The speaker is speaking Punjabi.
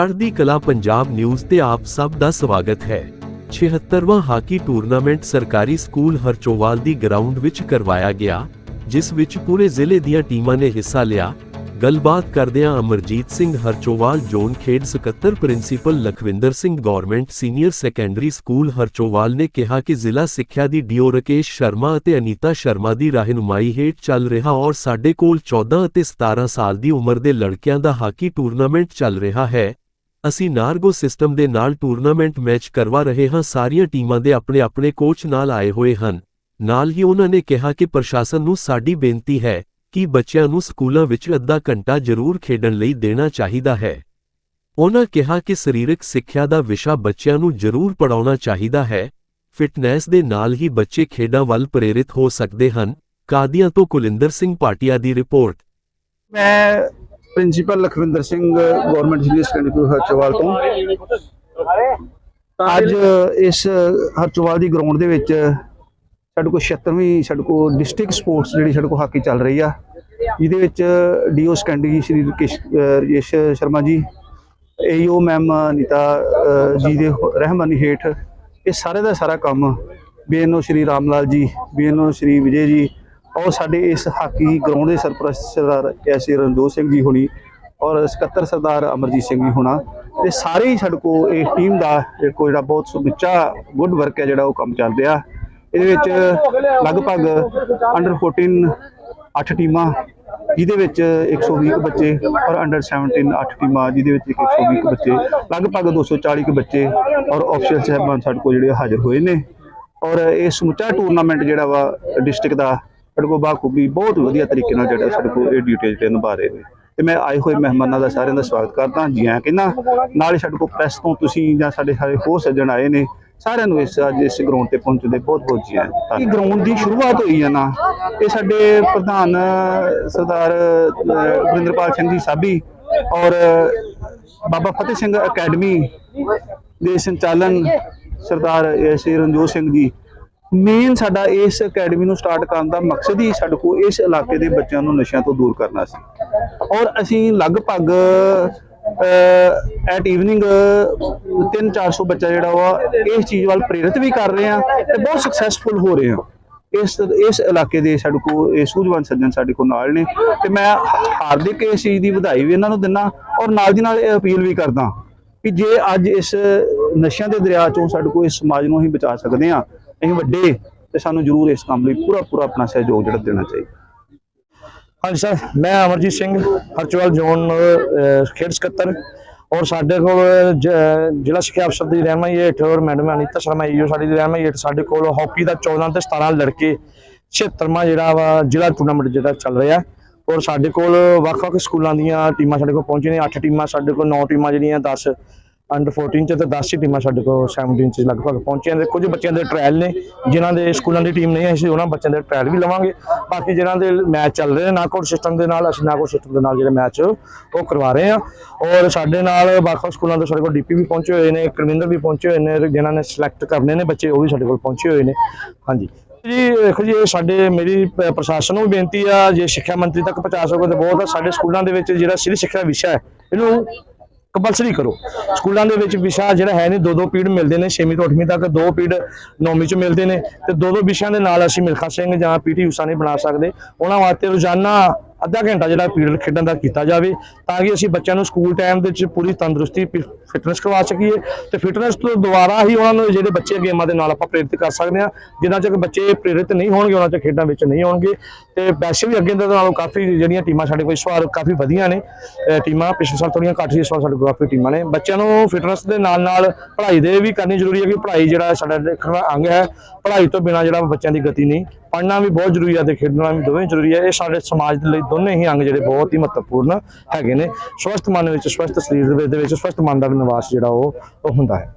ਚੜ੍ਹਦੀ ਕਲਾ ਪੰਜਾਬ ਨਿਊਜ਼ ਤੇ ਆਪ ਸਭ ਦਾ ਸਵਾਗਤ ਹੈ। 76ਵਾਂ ਹਾਕੀ ਟੂਰਨਾਮੈਂਟ ਸਰਕਾਰੀ ਸਕੂਲ ਹਰਚੋਵਾਲ ਦੀ ਗਰਾਊਂਡ ਵਿੱਚ ਕਰਵਾਇਆ ਗਿਆ, ਜਿਸ ਵਿੱਚ ਪੂਰੇ ਜ਼ਿਲ੍ਹੇ ਦੀਆਂ ਟੀਮਾਂ ਨੇ ਹਿੱਸਾ ਲਿਆ। ਗੱਲਬਾਤ ਕਰਦਿਆਂ ਅਮਰਜੀਤ ਸਿੰਘ ਹਰਚੋਵਾਲ, ਜ਼ੋਨ ਖੇਡ ਸਕੱਤਰ principal Lakhwinder Singh government senior secondary school Harchowal ਨੇ ਕਿਹਾ ਕਿ ਜ਼ਿਲ੍ਹਾ ਸਿੱਖਿਆ ਦੀ ਡੀਓ ਰਕੇਸ਼ ਸ਼ਰਮਾ ਅਤੇ ਅਨੀਤਾ ਸ਼ਰਮਾ ਦੀ ਰਹਿਨੁਮਾਈ ਹੇਠ ਚੱਲ ਰਿਹਾ ਔਰ ਸਾਡੇ ਕੋਲ 14 ਅਤੇ 17 ਸਾਲ ਦੀ ਉਮਰ ਦੇ ਲੜਕਿਆਂ ਦਾ ਹਾਕੀ ਟੂਰਨਾਮੈਂਟ ਚੱਲ ਰਿਹਾ ਹੈ। ਅਸੀਂ ਨਾਰਗੋ ਸਿਸਟਮ ਦੇ ਨਾਲ ਟੂਰਨਾਮੈਂਟ ਮੈਚ ਕਰਵਾ ਰਹੇ ਹਾਂ। ਸਾਰੀਆਂ ਟੀਮਾਂ ਦੇ ਆਪਣੇ ਆਪਣੇ ਕੋਚ ਨਾਲ ਆਏ ਹੋਏ ਹਨ। ਨਾਲ ਹੀ ਉਹਨਾਂ ਨੇ ਕਿਹਾ ਕਿ ਪ੍ਰਸ਼ਾਸਨ ਨੂੰ ਸਾਡੀ ਬੇਨਤੀ ਹੈ ਕਿ ਬੱਚਿਆਂ ਨੂੰ ਸਕੂਲਾਂ ਵਿੱਚ ਅੱਧਾ ਘੰਟਾ ਜ਼ਰੂਰ ਖੇਡਣ ਲਈ ਦੇਣਾ ਚਾਹੀਦਾ ਹੈ। ਉਹਨਾਂ ਕਿਹਾ ਕਿ ਸਰੀਰਕ ਸਿੱਖਿਆ ਦਾ ਵਿਸ਼ਾ ਬੱਚਿਆਂ ਨੂੰ ਜ਼ਰੂਰ ਪੜਾਉਣਾ ਚਾਹੀਦਾ ਹੈ। ਫਿਟਨੈਸ ਦੇ ਨਾਲ ਹੀ ਬੱਚੇ ਖੇਡਾਂ ਵੱਲ ਪ੍ਰੇਰਿਤ ਹੋ ਸਕਦੇ ਹਨ। ਕਾਦੀਆਂ ਤੋਂ ਕੁਲਿੰਦਰ ਸਿੰਘ ਪਾਟਿਆ ਦੀ ਰਿਪੋਰਟ। ਮੈਂ principal Lakhwinder Singh government senior secondary school Harchowal ਤੋਂ। ਅੱਜ ਇਸ ਹਰਚਵਾਲ ਦੀ ਗਰਾਊਂਡ ਦੇ ਵਿੱਚ ਸਾਡੇ ਕੋਲ 76ਵੀਂ ਸਾਡੇ ਕੋਲ ਡਿਸਟ੍ਰਿਕਟ ਸਪੋਰਟਸ ਜਿਹੜੀ ਸਾਡੇ ਕੋਲ ਹਾਕੀ ਚੱਲ ਰਹੀ ਆ। ਜਿਹਦੇ ਵਿੱਚ ਡੀਓ ਸੈਕੰਡਰੀ ਸ਼੍ਰੀ ਰਕੇਸ਼, ਅਹ ਸ਼ਰਮਾ ਜੀ ਏਓ ਮੈਮ ਨੀਤਾ ਜੀ ਦੇ ਰਹਿਮਾਨੀ ਹੇਠ। ਇਹ ਸਾਰੇ ਦਾ ਸਾਰਾ ਕੰਮ ਬੀਐਨਓ ਸ਼੍ਰੀ ਰਾਮ ਲਾਲ ਜੀ, ਬੀਐਨਓ ਸ਼੍ਰੀ ਵਿਜੇ ਜੀ ਔਰ ਸਾਡੇ ਇਸ ਹਾਕੀ ਗਰਾਊਂਡ ਦੇ ਸਰਪ੍ਰਸਤ ਸਰਦਾਰ ਐਸੀ ਰਣਜੋਤ ਸਿੰਘ ਜੀ ਹੋਣੀ ਔਰ ਸਕੱਤਰ ਸਰਦਾਰ ਅਮਰਜੀਤ ਸਿੰਘ ਜੀ ਹੋਣਾ ਤੇ ਸਾਰੇ ਹੀ ਸਾਡੇ ਕੋਲ ਇਹ ਟੀਮ ਦਾ ਜਿਹੜਾ ਜਿਹੜਾ ਬਹੁਤ ਸੁਚੱਜਾ ਗੁੱਡ ਵਰਕ ਹੈ ਜਿਹੜਾ ਉਹ ਕੰਮ ਚੱਲ ਰਿਹਾ। ਇਹਦੇ ਵਿੱਚ ਲਗਭਗ ਅੰਡਰ 14 8 ਟੀਮਾਂ, ਜਿਹਦੇ ਵਿੱਚ 120 ਕੁ ਬੱਚੇ ਔਰ ਅੰਡਰ 17 8 ਟੀਮਾਂ, ਜਿਹਦੇ ਵਿੱਚ 120 ਕੁ ਬੱਚੇ, ਲਗਭਗ 240 ਕੁ ਬੱਚੇ ਔਰ ਆਫੀਸ਼ੀਅਲ ਸਹਿਬਾਨ ਸਾਡੇ ਕੋਲ ਜਿਹੜੇ ਹਾਜ਼ਰ ਹੋਏ ਨੇ। ਔਰ ਇਹ ਸਮੁੱਚਾ ਟੂਰਨਾਮੈਂਟ ਜਿਹੜਾ ਵਾ ਡਿਸਟ੍ਰਿਕਟ ਦਾ ਸਾਡੇ ਕੋਲ ਬਾਖੂਬੀ ਬਹੁਤ ਵਧੀਆ ਤਰੀਕੇ ਨਾਲ ਜਿਹੜਾ ਸਾਡੇ ਕੋਲ ਇਹ ਡਿਊਟੀ ਜਿਹੜੇ ਨਿਭਾ ਰਹੇ ਨੇ। ਤੇ ਮੈਂ ਆਏ ਹੋਏ ਮਹਿਮਾਨਾਂ ਦਾ ਸਾਰਿਆਂ ਦਾ ਸਵਾਗਤ ਕਰਦਾ ਜੀ ਆਇਆਂ ਕਹਿੰਦਾ ਨਾਲ ਹੀ ਸਾਡੇ ਕੋਲ ਪ੍ਰੈਸ ਤੋਂ ਤੁਸੀਂ ਜਾਂ ਸਾਡੇ ਸਾਰੇ ਹੋਰ ਸੱਜਣ ਆਏ ਨੇ। ਸਾਰਿਆਂ ਨੂੰ ਇਸ ਅੱਜ ਇਸ ਗਰਾਊਂਡ ਤੇ ਪਹੁੰਚਣ ਬਹੁਤ ਬਹੁਤ ਜੀ ਆਇਆਂ ਇਹ ਗਰਾਊਂਡ ਦੀ ਸ਼ੁਰੂਆਤ ਹੋਈ ਹੈ ਨਾ ਇਹ ਸਾਡੇ ਪ੍ਰਧਾਨ ਸਰਦਾਰ ਅਹ, ਵਰਿੰਦਰਪਾਲ ਸਿੰਘ ਜੀ ਸਾਬੀ ਔਰ ਬਾਬਾ ਫਤਿਹ ਸਿੰਘ ਅਕੈਡਮੀ ਦੇ ਸੰਚਾਲਨ ਸਰਦਾਰ ਸ਼੍ਰੀ ਰਣਜੋਤ ਸਿੰਘ ਜੀ ਮੇਨ ਸਾਡਾ ਇਸ ਅਕੈਡਮੀ ਨੂੰ ਸਟਾਰਟ ਕਰਨ ਦਾ ਮਕਸਦ ਹੀ ਸਾਡੇ ਕੋਲ ਇਸ ਇਲਾਕੇ ਦੇ ਬੱਚਿਆਂ ਨੂੰ ਨਸ਼ਿਆਂ ਤੋਂ ਦੂਰ ਕਰਨਾ ਸੀ। ਔਰ ਅਸੀਂ ਲਗਭਗ ਐਟ ਈਵਨਿੰਗ 3-400 ਬੱਚਾ ਜਿਹੜਾ ਵਾ, ਇਸ ਚੀਜ਼ ਵੱਲ ਪ੍ਰੇਰਿਤ ਵੀ ਕਰ ਰਹੇ ਆ ਤੇ ਬਹੁਤ ਸਕਸੈਸਫੁਲ ਹੋ ਰਹੇ ਆ ਇਸ ਇਸ ਇਲਾਕੇ ਦੇ ਸਾਡੇ ਕੋਲ, ਇਹ ਸੂਝਵਾਨ ਸੱਜਣ ਸਾਡੇ ਕੋਲ ਨਾਲ ਨੇ ਤੇ ਮੈਂ ਹਾਰਦਿਕ ਇਸ ਚੀਜ਼ ਦੀ ਵਧਾਈ ਵੀ ਇਹਨਾਂ ਨੂੰ ਦਿੰਦਾ ਔਰ ਨਾਲ ਦੀ ਨਾਲ ਇਹ ਅਪੀਲ ਵੀ ਕਰਦਾ ਕਿ ਜੇ ਅੱਜ ਇਸ ਨਸ਼ਿਆਂ ਦੇ ਦਰਿਆ ਚੋਂ ਸਾਡੇ ਕੋਲ ਇਸ ਸਮਾਜ ਨੂੰ ਅਸੀਂ ਬਚਾ ਸਕਦੇ ਆ ਅਸੀਂ ਵੱਡੇ ਤੇ ਸਾਨੂੰ ਜ਼ਰੂਰ ਇਸ ਕੰਮ ਲਈ ਪੂਰਾ ਪੂਰਾ ਆਪਣਾ ਸਹਿਯੋਗ ਜਿਹੜਾ ਦੇਣਾ ਚਾਹੀਦਾ। ਹਾਂਜੀ ਸਰ, ਮੈਂ ਅਮਰਜੀਤ ਸਿੰਘ ਹਰਚਵਾਲ ਜ਼ੋਨ ਖੇਡ ਸਕੱਤਰ ਔਰ ਸਾਡੇ ਕੋਲ ਜ਼ਿਲ੍ਹਾ ਸਿੱਖਿਆ ਅਫਸਰ ਦੀ ਰਹਿਨਮਾਈ ਹੇਠ ਔਰ ਮੈਡਮ ਅਨੀਤਾ ਸ਼ਰਮਾ, ਈਓ ਸਾਡੀ ਦੀ ਰਹਿਨਮਾਈ ਹੇਠ ਸਾਡੇ ਕੋਲ ਹਾਕੀ ਦਾ 14 ਤੇ 17 ਲੜਕੇ 76ਵਾਂ ਜਿਹੜਾ ਵਾ, ਜ਼ਿਲ੍ਹਾ ਟੂਰਨਾਮੈਂਟ ਜਿਹੜਾ ਚੱਲ ਰਿਹਾ ਔਰ ਸਾਡੇ ਕੋਲ ਵੱਖ-ਵੱਖ ਸਕੂਲਾਂ ਦੀਆਂ ਟੀਮਾਂ ਸਾਡੇ ਕੋਲ ਪਹੁੰਚੀਆਂ ਨੇ 8 ਟੀਮਾਂ ਸਾਡੇ ਕੋਲ 9 ਟੀਮਾਂ ਜਿਹੜੀਆਂ 10 ਅੰਡਰ 14 ਚ ਤੇ 10 ਹੀ ਟੀਮਾਂ ਸਾਡੇ ਕੋਲ 17 ਚ ਲਗਭਗ ਪਹੁੰਚੀਆਂ ਨੇ। ਕੁਝ ਬੱਚਿਆਂ ਦੇ ਟ੍ਰਾਇਲ ਨੇ ਜਿਨ੍ਹਾਂ ਦੇ ਸਕੂਲਾਂ ਦੀ ਟੀਮ ਨਹੀਂ ਹੈ, ਅਸੀਂ ਉਹਨਾਂ ਬੱਚਿਆਂ ਦੇ ਟ੍ਰਾਇਲ ਵੀ ਲਵਾਂਗੇ। ਬਾਕੀ ਜਿਹਨਾਂ ਦੇ ਮੈਚ ਚੱਲ ਰਹੇ ਨੇ ਨਾਕਆਊਟ ਸਿਸਟਮ ਦੇ ਨਾਲ ਅਸੀਂ ਨਾਕਆਊਟ ਸਿਸਟਮ ਦੇ ਨਾਲ ਜਿਹੜੇ ਮੈਚ ਉਹ ਕਰਵਾ ਰਹੇ ਹਾਂ। ਔਰ ਸਾਡੇ ਨਾਲ ਵੱਖ-ਵੱਖ ਸਕੂਲਾਂ ਤੋਂ ਸਾਡੇ ਕੋਲ ਡੀਪੀ ਵੀ ਪਹੁੰਚੇ ਹੋਏ ਨੇ ਕਰਮਿੰਦਰ ਵੀ ਪਹੁੰਚੇ ਹੋਏ ਨੇ ਜਿਨ੍ਹਾਂ ਨੇ ਸਿਲੈਕਟ ਕਰਨੇ ਨੇ ਬੱਚੇ ਉਹ ਵੀ ਸਾਡੇ ਕੋਲ ਪਹੁੰਚੇ ਹੋਏ ਨੇ। ਹਾਂਜੀ। ਜੀ ਦੇਖੋ ਜੀ ਇਹ ਸਾਡੇ ਮੇਰੀ ਪ੍ਰਸ਼ਾਸਨ ਨੂੰ ਵੀ ਬੇਨਤੀ ਆ ਜੇ ਸਿੱਖਿਆ ਮੰਤਰੀ ਤੱਕ ਪਹੁੰਚਾ ਸਕੋ ਤਾਂ ਬਹੁਤ ਆ। ਸਾਡੇ ਸਕੂਲਾਂ ਦੇ ਵਿੱਚ ਜਿਹੜਾ ਸਿਰੀ ਸਿੱਖਿਆ ਵਿਸ਼ਾ ਹੈ ਇਹਨੂੰ ਕੰਪਲਸਰੀ ਕਰੋ। ਸਕੂਲਾਂ ਦੇ ਵਿੱਚ ਵਿਸ਼ਾ ਜਿਹੜਾ ਹੈ ਨਹੀਂ ਦੋ ਦੋ ਪੀੜ ਮਿਲਦੇ ਨੇ 6ਵੀਂ ਤੋਂ 8ਵੀਂ ਤੱਕ ਦੋ ਪੀੜ 9ਵੀਂ ਚ ਮਿਲਦੇ ਨੇ ਤੇ ਦੋ ਦੋ ਵਿਸ਼ਿਆਂ ਦੇ ਨਾਲ ਅਸੀਂ ਮਿਲਖਾ ਸਿੰਘ ਜਾਂ ਪੀਟੀ ਊਸ਼ਾ ਨਹੀਂ ਬਣਾ ਸਕਦੇ। ਉਹਨਾਂ ਵਾਸਤੇ ਰੋਜ਼ਾਨਾ ਅੱਧਾ ਘੰਟਾ ਜਿਹੜਾ ਪੀਰੀਅਡ ਖੇਡਣ ਦਾ ਕੀਤਾ ਜਾਵੇ ਤਾਂ ਕਿ ਅਸੀਂ ਬੱਚਿਆਂ ਨੂੰ ਸਕੂਲ ਟਾਈਮ ਦੇ ਵਿੱਚ ਪੂਰੀ ਤੰਦਰੁਸਤੀ ਫਿਟਨੈਸ ਕਰਵਾ ਸਕੀਏ ਤੇ ਫਿਟਨੈਸ ਤੋਂ ਦੁਬਾਰਾ ਹੀ ਉਹਨਾਂ ਨੂੰ ਜਿਹੜੇ ਬੱਚੇ ਗੇਮਾਂ ਦੇ ਨਾਲ ਆਪਾਂ ਪ੍ਰੇਰਿਤ ਕਰ ਸਕਦੇ ਹਾਂ, ਜਿੰਨਾ ਚਿਰ ਬੱਚੇ ਪ੍ਰੇਰਿਤ ਨਹੀਂ ਹੋਣਗੇ, ਉਹਨਾਂ 'ਚ ਖੇਡਾਂ ਵਿੱਚ ਨਹੀਂ ਹੋਣਗੇ ਤੇ ਵੈਸੇ ਵੀ ਅੱਗੇ ਦੇ ਨਾਲੋਂ ਕਾਫੀ ਜਿਹੜੀਆਂ ਟੀਮਾਂ ਸਾਡੇ ਕੋਲ ਇਸ ਵਾਰ ਕਾਫੀ ਵਧੀਆ ਨੇ ਟੀਮਾਂ ਪਿਛਲੇ ਸਾਲ ਥੋੜੀਆਂ ਘੱਟ ਸੀ, ਇਸ ਵਾਰ ਸਾਡੇ ਕੋਲ ਕਾਫੀ ਟੀਮਾਂ ਨੇ। ਬੱਚਿਆਂ ਨੂੰ ਫਿਟਨੈਸ ਦੇ ਨਾਲ ਨਾਲ ਪੜ੍ਹਾਈ ਦੇ ਵੀ ਕਰਨੀ ਜ਼ਰੂਰੀ ਹੈ ਕਿ ਪੜ੍ਹਾਈ ਜਿਹੜਾ ਸਾਡਾ ਦੇਖਣ ਦਾ ਅੰਗ ਹੈ, ਪੜ੍ਹਾਈ ਤੋਂ ਬਿਨਾਂ ਜਿਹੜਾ ਬੱਚਿਆਂ ਦੀ ਗਤੀ ਨਹੀਂ ਪੜ੍ਹਨਾ ਵੀ ਬਹੁਤ ਜ਼ਰੂਰੀ ਹੈ ਤੇ ਖੇਡਣਾ ਵੀ ਦੋਵੇਂ ਜ਼ਰੂਰੀ ਹੈ ਇਹ ਸਾਡੇ ਸਮਾਜ ਦੇ ਲਈ ਦੋਨੇ ਹੀ ਅੰਗ ਜਿਹੜੇ ਬਹੁਤ ਹੀ ਮਹੱਤਵਪੂਰਨ ਹੈਗੇ ਨੇ। ਸਵਸਥ ਮਨ ਵਿੱਚ, ਸਵਸਥ ਸਰੀਰ ਦੇ ਵਿੱਚ, ਸਵਸਥ ਮਨ ਦਾ ਵੀ ਨਿਵਾਸ ਜਿਹੜਾ ਉਹ ਹੁੰਦਾ ਹੈ।